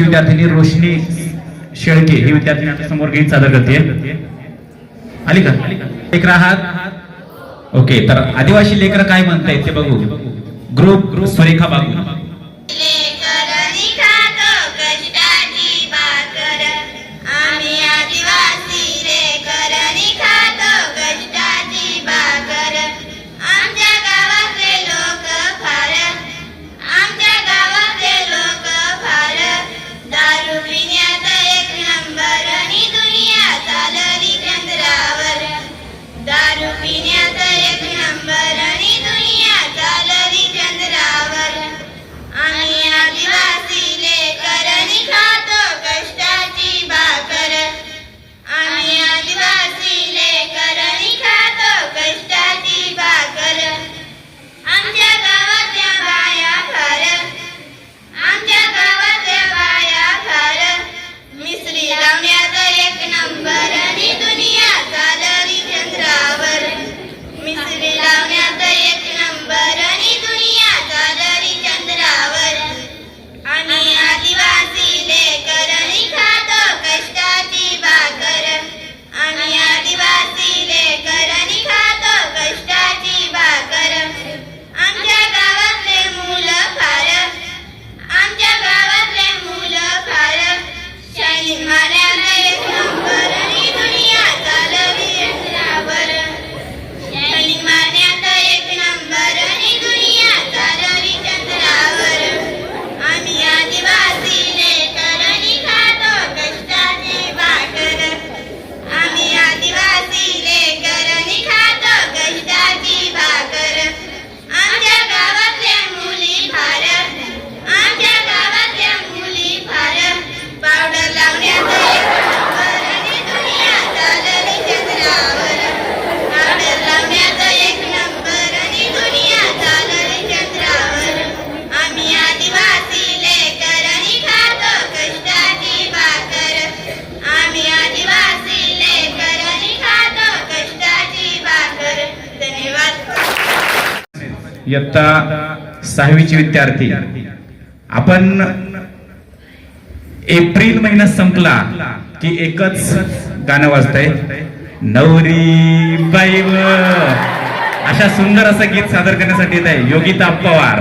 शेवटची विद्यार्थिनी रोशनी शेळके ही विद्यार्थिनी आता समोर घेऊन सादर करते. आली का? लेकर आहात ओके तर आदिवासी लेकर काय म्हणतायत ते बघू. ग्रुप ग्रुप सुरेखा बाबू इयत्ता सहावीचे विद्यार्थी. आपण एप्रिल महिना संपला की एकच गाणं वाजतंय. नवरी बाईव अशा सुंदर असं गीत सादर करण्यासाठी येत आहे योगिता पवार.